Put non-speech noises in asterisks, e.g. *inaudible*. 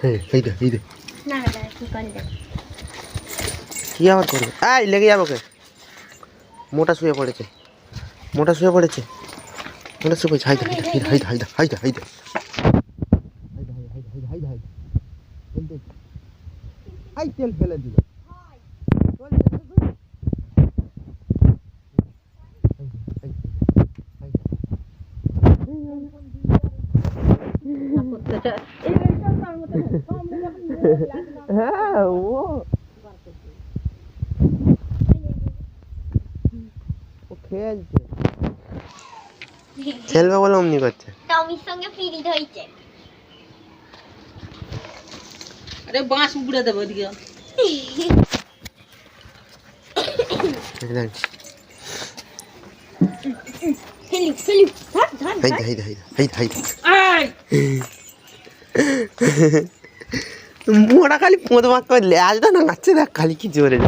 হ্যাঁ এই দে এই দে। কি লেগে যাব ওকে। মোটা শুয়ে পড়েছে। মোটা শুয়ে পড়েছে। মোটা শুয়ে পড়েছে। হাইদা হাইদা হাইদা হাইদা হাইদা আই তেল ফেলে দিল এই হ্যাঁ ও খেলছে খেলবে বলে অমনি করছে। টমির সঙ্গে ফিরি ধরেছে। আরে বাঁশ উড়ে দেবে ওদিকে। Hey, hey, hey, hey, hey, hey. *laughs* মোটা খালি পোঁত মাখ করে ল্যাজটা না নাচছে দেখ খালি কি জোরে।